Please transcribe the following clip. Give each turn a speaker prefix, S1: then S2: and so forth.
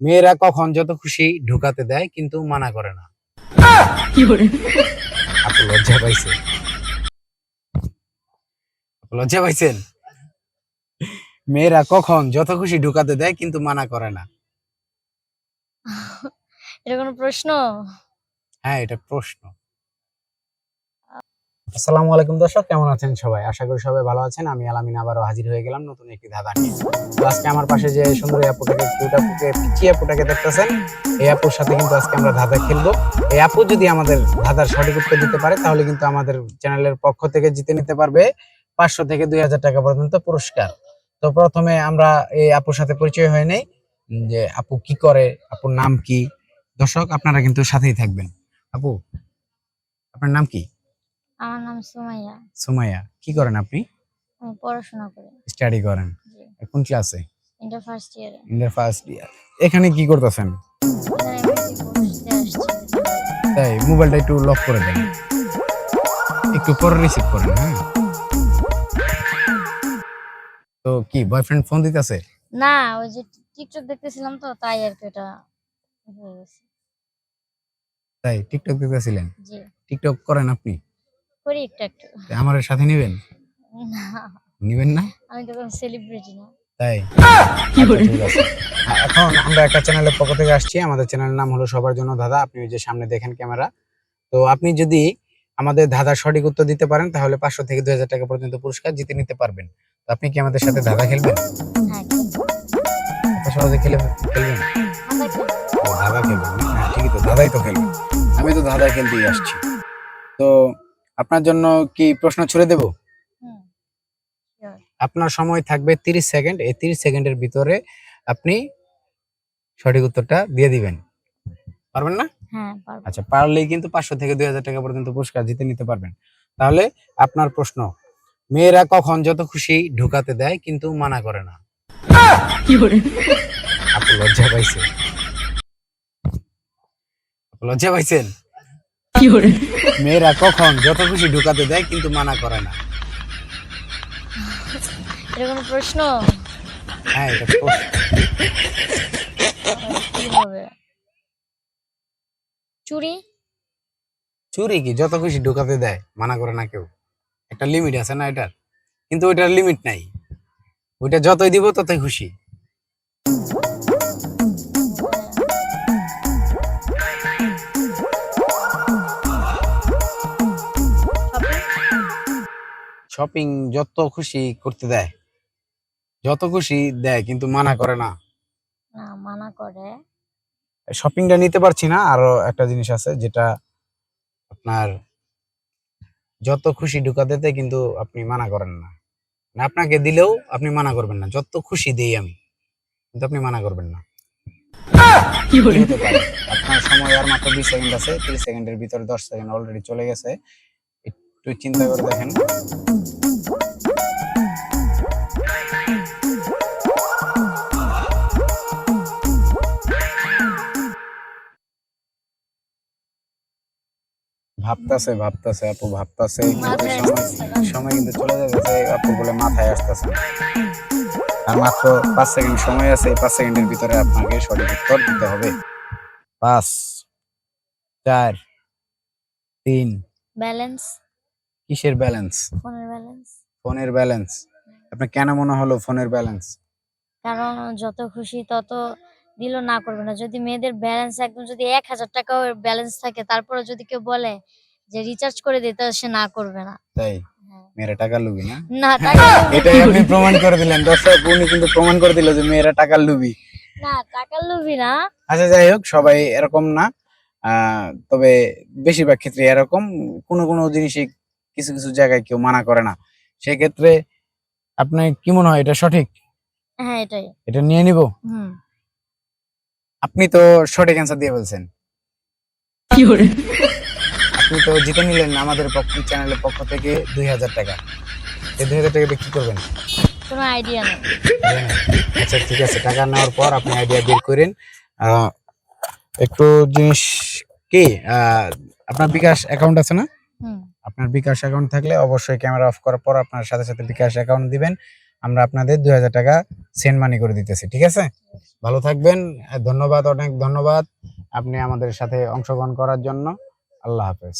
S1: মেয়েরা কখন যত খুশি ঢুকাতে দেয় কিন্তু মানা করে না। লজ্জা পাইছে লজ্জা পাইছেন? মেয়েরা কখন যত খুশি ঢুকাতে দেয় কিন্তু মানা করে না।
S2: এটা কোনো প্রশ্ন?
S1: হ্যাঁ এটা প্রশ্ন। আসসালামু আলাইকুম দর্শক, কেমন আছেন সবাই? আশা করি সবাই ভালো আছেন। আমি আলামিন আবারও হাজির হয়ে গেলাম নতুন একটি ধাঁধা নিয়ে। আজকে আমার পাশে যে সুন্দর আপুটাকে কিউট পিচি আপুটাকে দেখতেছেন, এই আপুর সাথে কিন্তু আজকে আমরা ধাঁধা খেলব। এই আপু যদি আমাদের ধাঁধার সঠিক উত্তর দিতে পারে, তাহলে কিন্তু আমাদের চ্যানেলের পক্ষ থেকে জিতে নিতে পারবে পাঁচশো থেকে দুই হাজার টাকা পর্যন্ত পুরস্কার। তো প্রথমে আমরা এই আপুর সাথে পরিচয় হয়ে নাই। যে আপু কি করে, আপুর নাম কি? দর্শক, আপনারা কিন্তু সাথেই থাকবেন। আপু, আপনার নাম কি?
S2: আমার নাম সুমাইয়া।
S1: সুমাইয়া কি করেন আপনি?
S2: আমি পড়াশোনা করি।
S1: স্টাডি করেন। কোন ক্লাসে
S2: ইন্টার ফার্স্ট ইয়ারে
S1: ইন্টার ফার্স্ট ইয়ার এখানে কি করতেছেন? তাই মোবাইলটা একটু লক করে দেন। একটু পরে রিসিভ করেন হ্যাঁ? তো কি বয়ফ্রেন্ড ফোন দিতেছে?
S2: না ওই যে টিকটক দেখতেছিলাম তো তাই আর কি এটা হয়ে গেছে।
S1: তাই টিকটক দিতেছিলেন
S2: জি।
S1: টিকটক করেন আপনি?
S2: করি একটু একটু।
S1: আমার সাথে নেবেন?
S2: না।
S1: নেবেন না?
S2: আমি তো কোনো সেলিব্রিটি না।
S1: তাই? আচ্ছা, ঠিক আছে। এখন আমরা একটা চ্যানেলের পক্ষ থেকে আসছি। আমাদের চ্যানেলের নাম হলো সবার জন্য দাদা আপনি ওই যে সামনে দেখেন ক্যামেরা। তো আপনি যদি আমাদের ধাঁধার সঠিক উত্তর দিতে পারেন তাহলে পাঁচশো থেকে দুই হাজার টাকা পর্যন্ত পুরস্কার জিতে নিতে পারবেন। তো আপনি কি আমাদের সাথে ধাঁধা খেলবেন?
S2: হ্যাঁ
S1: সহজে খেলে খেলবেন
S2: কি
S1: ধাঁধা ঠিকই তো ধাঁধাই তো খেলবেন আমি তো ধাঁধা খেলতেই আসছি। তো আপনার জন্য কি প্রশ্ন ছুড়ে দেব? আপনার সময় থাকবে তিরিশ সেকেন্ড। এই তিরিশ সেকেন্ডের ভিতরে আপনি সঠিক উত্তরটা দিয়ে দিবেন। পারবেন না?
S2: হ্যাঁ
S1: আচ্ছা পারলেই কিন্তু পাঁচশো থেকে দুই হাজার টাকা পর্যন্ত পুরস্কার জিতে নিতে পারবেন। তাহলে আপনার প্রশ্ন মেয়েরা কখন যত খুশি ঢুকাতে দেয় কিন্তু মানা করে না? লজ্জা পাইছে আপু লজ্জা পাইছেন? মেয়েরা কখন যত খুশি ঢুকাতে দেয় কিন্তু মানা করে না।
S2: এটা কোনো প্রশ্ন?
S1: হ্যাঁ এটা প্রশ্ন।
S2: কি হবে চুরি?
S1: চুরি কি? যত খুশি ঢুকাতে দেয় মানা করে না কেউ। একটা লিমিট আছে না এটার? কিন্তু ওইটার লিমিট নাই। ওইটা যতই দিব ততই খুশি। শপিং যত খুশি করতে দেয়। যত খুশি দেয় কিন্তু মানা করে না।
S2: না মানা করে।
S1: শপিংটা নিতে পারছি না আরও একটা জিনিস আছে যেটা আপনার যত খুশি ঢুকাতে দেয় কিন্তু আপনি মানা করেন না। না আপনাকে দিলেও আপনি মানা করবেন না। যত খুশি দেই আমি কিন্তু আপনি মানা করবেন না। আপনার সময় আর মাত্র বিশ সেকেন্ড আছে তিরিশ সেকেন্ডের ভিতরে দশ সেকেন্ড অলরেডি চলে গেছে। একটু চিন্তা করে দেখেন। ভাবতাছে ভাবতাছে আপু ভাবতাছে। সময় কিন্তু চলে যাচ্ছে আপু বলে মাথায় আসতেছে আর মাত্র পাঁচ সেকেন্ড সময় আছে পাঁচ সেকেন্ডের ভিতরে আপনাকে সঠিক উত্তর দিতে হবে। পাঁচ চার তিন
S2: ব্যালেন্স।
S1: কিসের ব্যালেন্স
S2: ফোনের ব্যালেন্স
S1: ফোনের ব্যালেন্স আপনার কেন মনে হলো ফোনের ব্যালেন্স
S2: কারণ যত খুশি তত দিল না করবে না। যদি মেয়েদের ব্যালেন্স একদম যদি এক হাজার টাকাও ব্যালেন্স থাকে তারপরে যদি কেউ বলে যে রিচার্জ করে দিতে সে না করবে না।
S1: তাই?
S2: হ্যাঁ।
S1: মেয়েরা টাকা লুবি না?
S2: না টাকা
S1: এটাই আপনি প্রমাণ করে দিলেন। দর্শক উনি কিন্তু প্রমাণ করে দিল যে মেয়েরা টাকার লুবি।
S2: না টাকার লোভী না।
S1: আচ্ছা যাই হোক সবাই এরকম না। তবে বেশিরভাগ ক্ষেত্রে এরকম। কোনো কোনো জিনিসই কিছু কিছু জায়গায় কেউ মানা করে না। সেক্ষেত্রে আপনি কি মনে হয় এটা সঠিক?
S2: হ্যাঁ এটাই।
S1: এটা নিয়ে নিব? আপনি তো সঠিক অ্যান্সার দিয়ে বলছেন। আপনি তো জিতে নিলেন আমাদের পক্ষ চ্যানেলের পক্ষ থেকে দুই হাজার টাকা। এই দুই হাজার টাকা দিয়ে কি করবেন?
S2: কোনো আইডিয়া নেই।
S1: আচ্ছা ঠিক আছে টাকা নেওয়ার পর আপনি আইডিয়া বের করেন। আহ, একটু জিনিস কি আহ, আপনার বিকাশ অ্যাকাউন্ট আছে না? আপনার বিকাশ অ্যাকাউন্ট থাকলে অবশ্যই ক্যামেরা অফ করার পর আপনার সাথে সাথে বিকাশ অ্যাকাউন্ট দিবেন। আমরা আপনাদের দুই হাজার টাকা সেন্ড মানি করে দিতেছি, ঠিক আছে? ভালো থাকবেন, ধন্যবাদ, অনেক ধন্যবাদ। আপনি আমাদের সাথে অংশগ্রহণ করার জন্য। আল্লাহ হাফেজ।